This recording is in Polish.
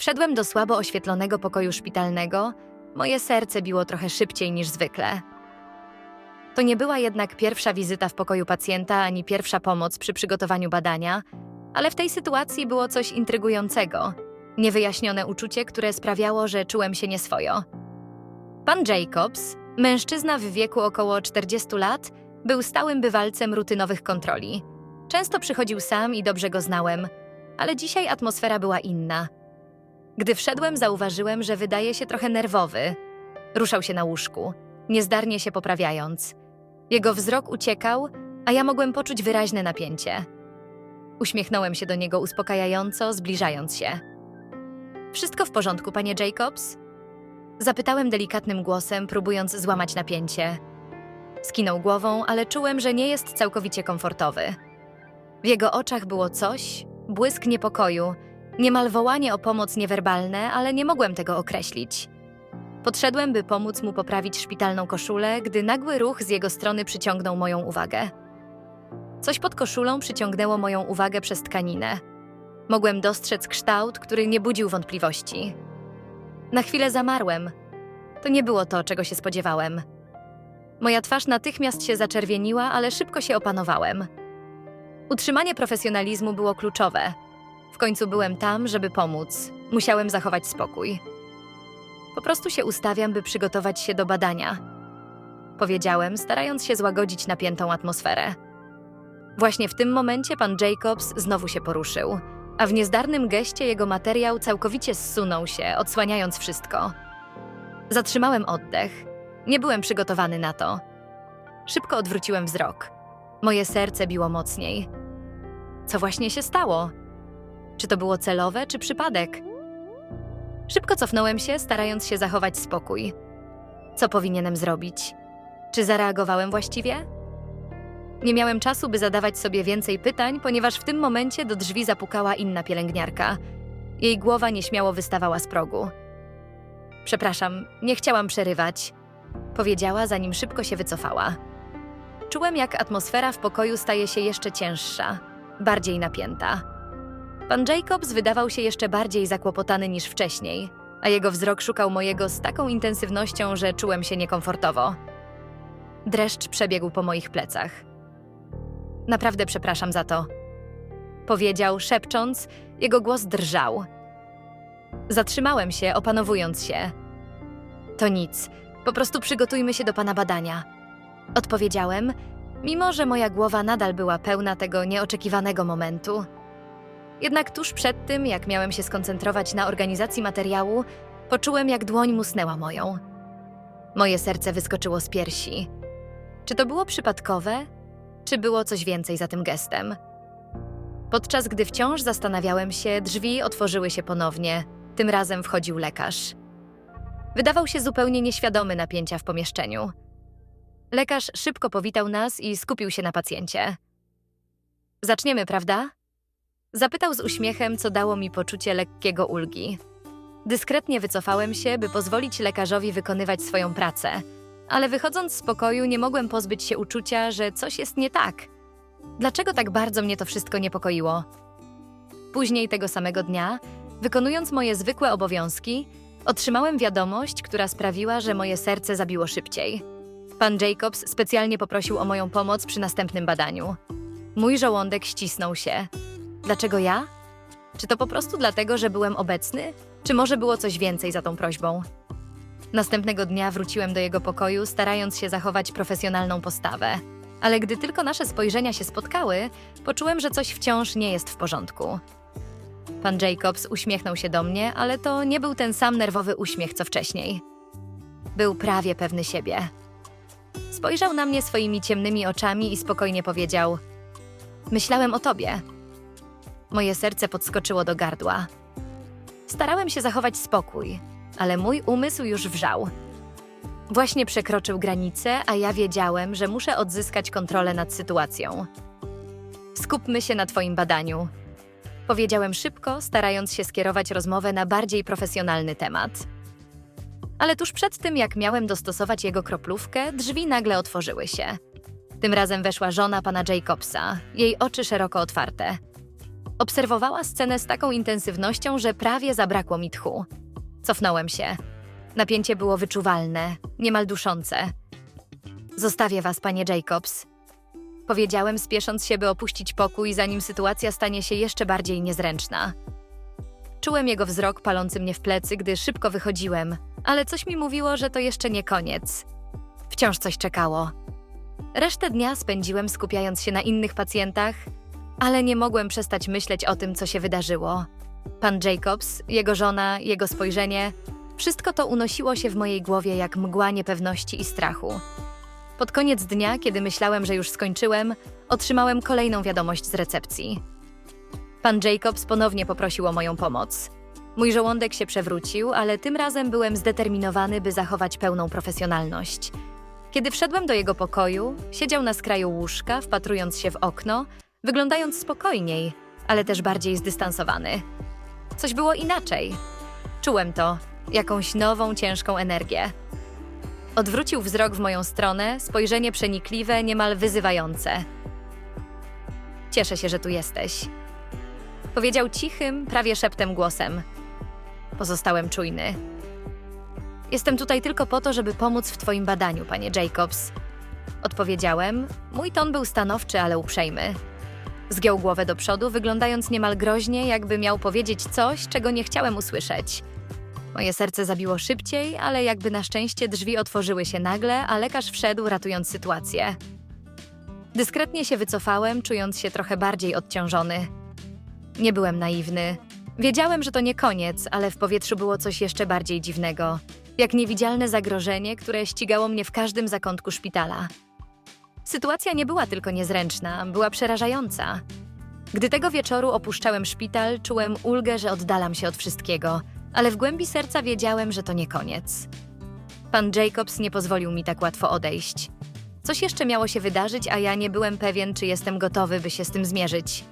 Wszedłem do słabo oświetlonego pokoju szpitalnego. Moje serce biło trochę szybciej niż zwykle. To nie była jednak pierwsza wizyta w pokoju pacjenta ani pierwsza pomoc przy przygotowaniu badania, ale w tej sytuacji było coś intrygującego. Niewyjaśnione uczucie, które sprawiało, że czułem się nieswojo. Pan Jacobs, mężczyzna w wieku około 40 lat, był stałym bywalcem rutynowych kontroli. Często przychodził sam i dobrze go znałem, ale dzisiaj atmosfera była inna. Gdy wszedłem, zauważyłem, że wydaje się trochę nerwowy. Ruszał się na łóżku, niezdarnie się poprawiając. Jego wzrok uciekał, a ja mogłem poczuć wyraźne napięcie. Uśmiechnąłem się do niego uspokajająco, zbliżając się. Wszystko w porządku, panie Jacobs? Zapytałem delikatnym głosem, próbując złamać napięcie. Skinął głową, ale czułem, że nie jest całkowicie komfortowy. W jego oczach było coś, błysk niepokoju, niemal wołanie o pomoc niewerbalne, ale nie mogłem tego określić. Podszedłem, by pomóc mu poprawić szpitalną koszulę, gdy nagły ruch z jego strony przyciągnął moją uwagę. Coś pod koszulą przyciągnęło moją uwagę przez tkaninę. Mogłem dostrzec kształt, który nie budził wątpliwości. Na chwilę zamarłem. To nie było to, czego się spodziewałem. Moja twarz natychmiast się zaczerwieniła, ale szybko się opanowałem. Utrzymanie profesjonalizmu było kluczowe. W końcu byłem tam, żeby pomóc. Musiałem zachować spokój. Po prostu się ustawiam, by przygotować się do badania. Powiedziałem, starając się złagodzić napiętą atmosferę. Właśnie w tym momencie pan Jacobs znowu się poruszył, a w niezdarnym geście jego materiał całkowicie zsunął się, odsłaniając wszystko. Zatrzymałem oddech. Nie byłem przygotowany na to. Szybko odwróciłem wzrok. Moje serce biło mocniej. Co właśnie się stało? Czy to było celowe, czy przypadek? Szybko cofnąłem się, starając się zachować spokój. Co powinienem zrobić? Czy zareagowałem właściwie? Nie miałem czasu, by zadawać sobie więcej pytań, ponieważ w tym momencie do drzwi zapukała inna pielęgniarka. Jej głowa nieśmiało wystawała z progu. Przepraszam, nie chciałam przerywać, powiedziała, zanim szybko się wycofała. Czułem, jak atmosfera w pokoju staje się jeszcze cięższa, bardziej napięta. Pan Jacobs wydawał się jeszcze bardziej zakłopotany niż wcześniej, a jego wzrok szukał mojego z taką intensywnością, że czułem się niekomfortowo. Dreszcz przebiegł po moich plecach. Naprawdę przepraszam za to. Powiedział, szepcząc, jego głos drżał. Zatrzymałem się, opanowując się. To nic, po prostu przygotujmy się do pana badania. Odpowiedziałem, mimo że moja głowa nadal była pełna tego nieoczekiwanego momentu. Jednak tuż przed tym, jak miałem się skoncentrować na organizacji materiału, poczułem, jak dłoń musnęła moją. Moje serce wyskoczyło z piersi. Czy to było przypadkowe, czy było coś więcej za tym gestem? Podczas gdy wciąż zastanawiałem się, drzwi otworzyły się ponownie. Tym razem wchodził lekarz. Wydawał się zupełnie nieświadomy napięcia w pomieszczeniu. Lekarz szybko powitał nas i skupił się na pacjencie. Zaczniemy, prawda? Zapytał z uśmiechem, co dało mi poczucie lekkiego ulgi. Dyskretnie wycofałem się, by pozwolić lekarzowi wykonywać swoją pracę, ale wychodząc z pokoju nie mogłem pozbyć się uczucia, że coś jest nie tak. Dlaczego tak bardzo mnie to wszystko niepokoiło? Później tego samego dnia, wykonując moje zwykłe obowiązki, otrzymałem wiadomość, która sprawiła, że moje serce zabiło szybciej. Pan Jacobs specjalnie poprosił o moją pomoc przy następnym badaniu. Mój żołądek ścisnął się. Dlaczego ja? Czy to po prostu dlatego, że byłem obecny? Czy może było coś więcej za tą prośbą? Następnego dnia wróciłem do jego pokoju, starając się zachować profesjonalną postawę. Ale gdy tylko nasze spojrzenia się spotkały, poczułem, że coś wciąż nie jest w porządku. Pan Jacobs uśmiechnął się do mnie, ale to nie był ten sam nerwowy uśmiech co wcześniej. Był prawie pewny siebie. Spojrzał na mnie swoimi ciemnymi oczami i spokojnie powiedział: Myślałem o tobie. Moje serce podskoczyło do gardła. Starałem się zachować spokój, ale mój umysł już wrzał. Właśnie przekroczył granicę, a ja wiedziałem, że muszę odzyskać kontrolę nad sytuacją. Skupmy się na Twoim badaniu. Powiedziałem szybko, starając się skierować rozmowę na bardziej profesjonalny temat. Ale tuż przed tym, jak miałem dostosować jego kroplówkę, drzwi nagle otworzyły się. Tym razem weszła żona pana Jacobsa, jej oczy szeroko otwarte. Obserwowała scenę z taką intensywnością, że prawie zabrakło mi tchu. Cofnąłem się. Napięcie było wyczuwalne, niemal duszące. Zostawię was, panie Jacobs. Powiedziałem, spiesząc się, by opuścić pokój, zanim sytuacja stanie się jeszcze bardziej niezręczna. Czułem jego wzrok palący mnie w plecy, gdy szybko wychodziłem, ale coś mi mówiło, że to jeszcze nie koniec. Wciąż coś czekało. Resztę dnia spędziłem skupiając się na innych pacjentach, ale nie mogłem przestać myśleć o tym, co się wydarzyło. Pan Jacobs, jego żona, jego spojrzenie wszystko to unosiło się w mojej głowie jak mgła niepewności i strachu. Pod koniec dnia, kiedy myślałem, że już skończyłem, otrzymałem kolejną wiadomość z recepcji. Pan Jacobs ponownie poprosił o moją pomoc. Mój żołądek się przewrócił, ale tym razem byłem zdeterminowany, by zachować pełną profesjonalność. Kiedy wszedłem do jego pokoju, siedział na skraju łóżka, wpatrując się w okno, wyglądając spokojniej, ale też bardziej zdystansowany. Coś było inaczej. Czułem to, jakąś nową, ciężką energię. Odwrócił wzrok w moją stronę, spojrzenie przenikliwe, niemal wyzywające. Cieszę się, że tu jesteś. Powiedział cichym, prawie szeptem głosem. Pozostałem czujny. Jestem tutaj tylko po to, żeby pomóc w Twoim badaniu, panie Jacobs. Odpowiedziałem. Mój ton był stanowczy, ale uprzejmy. Zgiął głowę do przodu, wyglądając niemal groźnie, jakby miał powiedzieć coś, czego nie chciałem usłyszeć. Moje serce zabiło szybciej, ale jakby na szczęście drzwi otworzyły się nagle, a lekarz wszedł, ratując sytuację. Dyskretnie się wycofałem, czując się trochę bardziej odciążony. Nie byłem naiwny. Wiedziałem, że to nie koniec, ale w powietrzu było coś jeszcze bardziej dziwnego. Jak niewidzialne zagrożenie, które ścigało mnie w każdym zakątku szpitala. Sytuacja nie była tylko niezręczna, była przerażająca. Gdy tego wieczoru opuszczałem szpital, czułem ulgę, że oddalam się od wszystkiego, ale w głębi serca wiedziałem, że to nie koniec. Pan Jacobs nie pozwolił mi tak łatwo odejść. Coś jeszcze miało się wydarzyć, a ja nie byłem pewien, czy jestem gotowy, by się z tym zmierzyć.